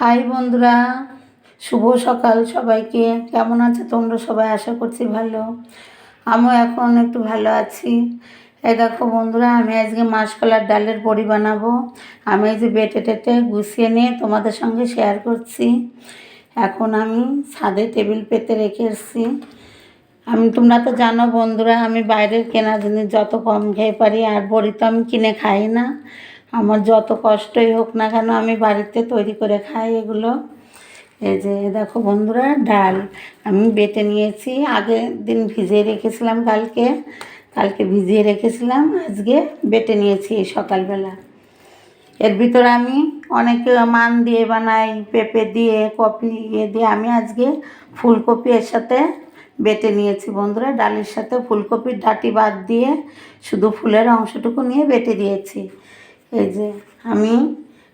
High বন্ধুরা, শুভ সকাল সবাইকে। কেমন আছে তোমরা? সবাই আশা করছি ভালো। আমিও এখন একটু ভালো আছি। এই দেখো বন্ধুরা, আমি আজকে মাসকলার ডালের বড়ি বানাবো। আমি এই যে বেটে টেটে গুছিয়ে নিয়ে তোমাদের সঙ্গে শেয়ার করছি। এখন আমি ছাদে টেবিল পেতে রেখে এসেছি। আমি, তোমরা তো জানো বন্ধুরা, আমি বাইরের কেনা জিনিস যত কম খেয়ে পারি, আর বড়ি তো আমি কিনে খাই না। আমার যত কষ্টই হোক না কেন আমি বাড়িতে তৈরি করে খাই এগুলো। এই যে দেখো বন্ধুরা, ডাল আমি বেটে নিয়েছি। আগের দিন ভিজিয়ে রেখেছিলাম কালকে। কালকে ভিজিয়ে রেখেছিলাম, আজকে বেটে নিয়েছি সকালবেলা। এর ভিতরে আমি অনেক মান দিয়ে বানাই, পেঁপে দিয়ে, কপি ইয়ে দিয়ে। আমি আজকে ফুলকপি এর সাথে বেটে নিয়েছি বন্ধুরা। ডালের সাথে ফুলকপির ডাঁটি বাদ দিয়ে শুধু ফুলের অংশটুকু নিয়ে বেটে দিয়েছি। এই যে আমি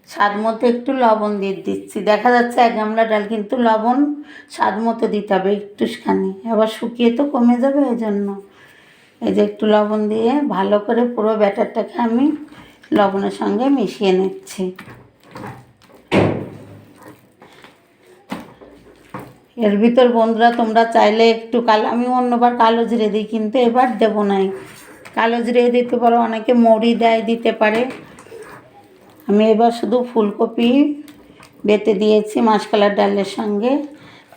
স্বাদ মতো একটু লবণ দিয়ে দিচ্ছি। দেখা যাচ্ছে এক গামলা ডাল কিন্তু লবণ স্বাদ মতো দিতে হবে একটুখানি। আবার শুকিয়ে তো কমে যাবে এই জন্য এই যে একটু লবণ দিয়ে ভালো করে পুরো ব্যাটারটাকে আমি লবণের সঙ্গে মিশিয়ে নিচ্ছি। এর ভিতর বন্ধুরা, তোমরা চাইলে একটু কালো, আমি অন্যবার কালো জিরে দিই, কিন্তু এবার দেবো নাই। কালো জিরে দিতে পারো, অনেকে মরি দেয়, দিতে পারে। আমি এবার শুধু ফুলকপি বেটে দিয়েছি মাসকালার ডালের সঙ্গে।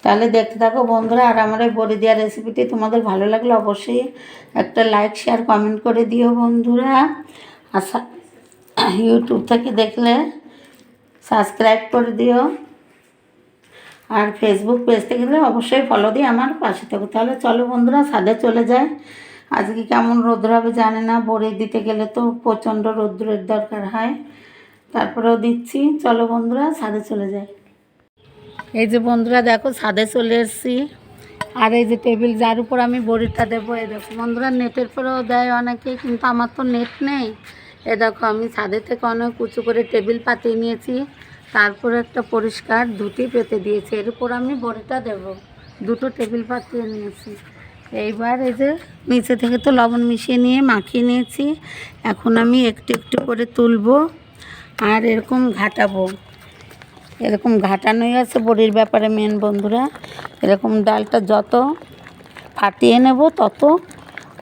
তাহলে দেখতে থাকো বন্ধুরা, আর আমার এই বড়ি দেওয়ার রেসিপিটি তোমাদের ভালো লাগলে অবশ্যই একটা লাইক শেয়ার কমেন্ট করে দিও বন্ধুরা। সা- ইউটিউব থেকে দেখলে সাবস্ক্রাইব করে দিও। আর ফেসবুক পেজ থেকে গেলে অবশ্যই ফলো দিয়ে আমার পাশে থাকো। তাহলে চলো বন্ধুরা, ছাদে চলে যায় আজকে কেমন রোদ্র হবে জানে না বড়ি দিতে গেলে তো প্রচণ্ড রৌদ্রের দরকার হয়। তারপরেও দিচ্ছি। চলো বন্ধুরা, ছাদে চলে যাই। এই যে বন্ধুরা, দেখো ছাদে চলে এসেছি। আর এই যে টেবিল যার উপর আমি বড়িটা দেবো, এই দেখো। বন্ধুরা, নেটের পরেও দেয় অনেকে, কিন্তু আমার তো নেট নেই। এ দেখো, আমি ছাদে থেকে অনেক উঁচু করে টেবিল পাতিয়ে নিয়েছি। তারপরে একটা পরিষ্কার ধুতি পেতে দিয়েছি। এর উপর আমি বড়িটা দেব। দুটো টেবিল পাতিয়ে নিয়েছি। এইবার এই যে নিচে থেকে তো লবণ মিশিয়ে নিয়ে মাখিয়ে নিয়েছি। এখন আমি একটু একটু করে তুলবো। আর এরকম ঘাটাবো। এরকম ঘাটানোই আছে বড়ির ব্যাপারে মেন বন্ধুরা। এরকম ডালটা যত ফাটিয়ে নেব, তত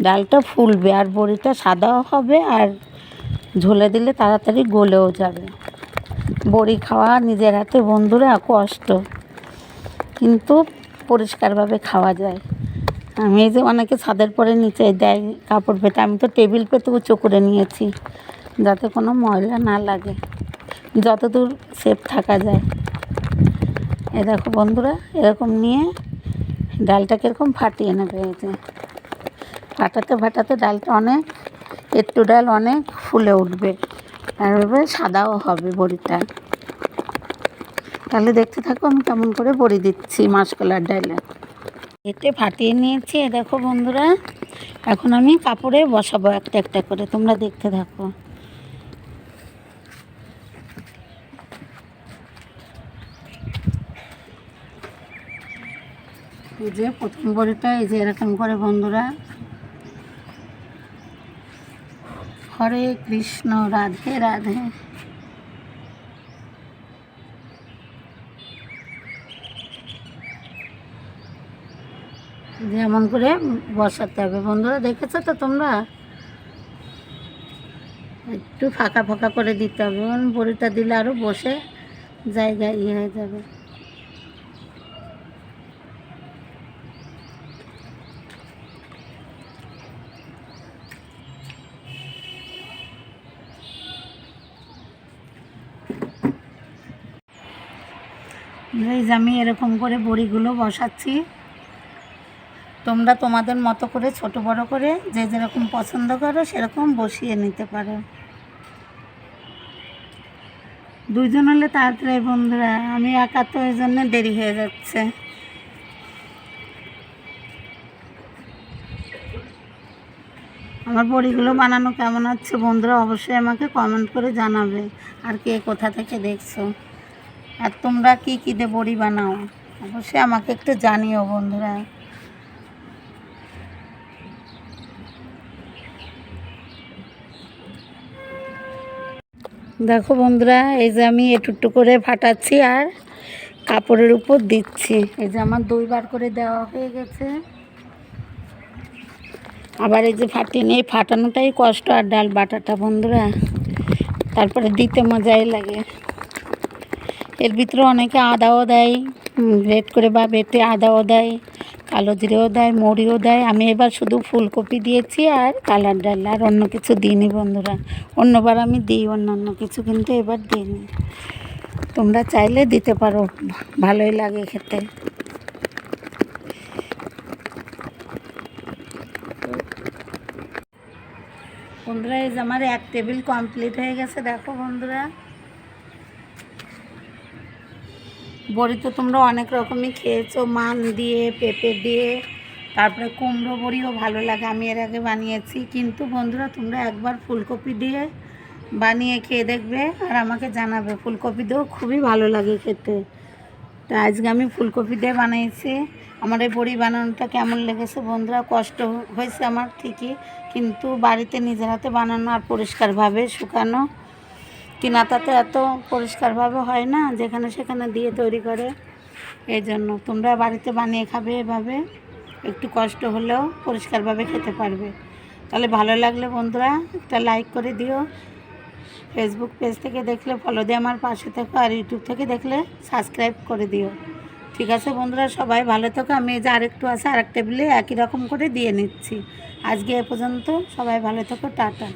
ডালটা ফুলবে। আর বড়িটা সাদাও হবে আর ঝোলে দিলে তাড়াতাড়ি গলেও যাবে। বড়ি খাওয়া নিজের হাতে বন্ধুরা কষ্ট। কিন্তু পরিষ্কারভাবে খাওয়া যায়। আমি যে অনেকে ছাদের পরে নিচে দেয় কাপড় পেতে, আমি তো টেবিল পেতে উঁচু করে নিয়েছি। যাতে কোনো ময়লা না লাগে, যতদূর সেফ থাকা যায়। এ দেখো বন্ধুরা, এরকম নিয়ে ডালটাকে এরকম ফাটিয়ে নেবে যে। ফাটাতে ফাটাতে ডালটা অনেক, একটু ডাল অনেক ফুলে উঠবে, আর সাদাও হবে বড়িটা। তাহলে দেখতে থাকো, আমি কেমন করে বড়ি দিচ্ছি মাসকলার ডালে। এতে ফাটিয়ে নিয়েছি, এ দেখো বন্ধুরা, এখন আমি কাপড়ে বসাবো একটা একটা করে, তোমরা দেখতে থাকো। এই যে প্রথম বড়িটা, এই যে এরকম করে বন্ধুরা। হরে কৃষ্ণ, রাধে রাধে। যেমন করে বসাতে হবে। বন্ধুরা, দেখেছ তো তোমরা? একটু ফাঁকা ফাঁকা করে দিতে হবে। বড়িটা দিলে আরও বসে জায়গায় ইয়ে হয়ে যাবে। এই যে আমি এরকম করে বড়িগুলো বসাচ্ছি। তোমরা তোমাদের মতো করে, ছোট বড় করে, যে যেরকম পছন্দ করো, সেরকম বসিয়ে নিতে পারো। দুইজন হলে তাড়াতাড়ি, বন্ধুরা, আমি একা তো এই জন্য দেরি হয়ে যাচ্ছে। আমার বড়িগুলো বানানো কেমন হচ্ছে, বন্ধুরা, অবশ্যই আমাকে কমেন্ট করে জানাবে। আর কে কোথা থেকে দেখছ? আর তোমরা কী কী দিয়ে বড়ি বানাও? অবশ্যই আমাকে একটু জানিও বন্ধুরা। দেখো বন্ধুরা, এই যে আমি একটু করে ফাটাচ্ছি আর কাপড়ের উপর দিচ্ছি। এই যে আমার দুইবার করে দেওয়া হয়ে গেছে। আবার এই যে ফাটিয়ে নিয়ে ফাটানোটাই কষ্ট আর ডাল বাটাটা বন্ধুরা। তারপরে দিতে মজাই লাগে। এর ভিতরে অনেকে আদাও দেয় রেড করে বা বেটে আদাও দেয়, কালো জিরেও দেয়, মরিও দেয়। আমি এবার শুধু ফুলকপি দিয়েছি আর কালার ডাল, আর অন্য কিছু দিইনি বন্ধুরা। অন্যবার আমি দিই, অন্যান্য কিছু কিন্তু এবার দিইনি। তোমরা চাইলে দিতে পারো, ভালোই লাগে খেতে। বন্ধুরা, এই যে আমার এক টেবিল কমপ্লিট হয়ে গেছে, দেখো বন্ধুরা। বড়ি তো তোমরা অনেক রকমই খেয়েছো, মান দিয়ে, পেঁপে দিয়ে, তারপরে কুমড়ো বড়িও ভালো লাগে। আমি এর আগে বানিয়েছি, কিন্তু বন্ধুরা তোমরা একবার ফুলকপি দিয়ে বানিয়ে খেয়ে দেখবে আর আমাকে জানাবে। ফুলকপি দিয়েও খুবই ভালো লাগে খেতে। তা আজকে আমি ফুলকপি দিয়ে বানিয়েছি। আমার এই বড়ি বানানোটা কেমন লেগেছে বন্ধুরা? কষ্ট হয়েছে আমার ঠিকই, কিন্তু বাড়িতে নিজের হাতে বানানো আর পরিষ্কারভাবে শুকানো কিনাতাতে এত পরিষ্কারভাবে হয় না, যেখানে সেখানে দিয়ে তৈরি করে। এই জন্য তোমরা বাড়িতে বানিয়ে খাবে এভাবে, একটু কষ্ট হলেও পরিষ্কারভাবে খেতে পারবে। তাহলে ভালো লাগলে বন্ধুরা একটা লাইক করে দিও। ফেসবুক পেজ থেকে দেখলে ফলো দিয়ে আমার পাশে থেকো আর ইউটিউব থেকে দেখলে সাবস্ক্রাইব করে দিও। ঠিক আছে বন্ধুরা, সবাই ভালো থেকো। আমি এই যে আরেকটু আছে, আরেক টেবিলে একই রকম করে দিয়ে নিচ্ছি। আজকে এ পর্যন্ত সবাই ভালো থেকো, টাটা।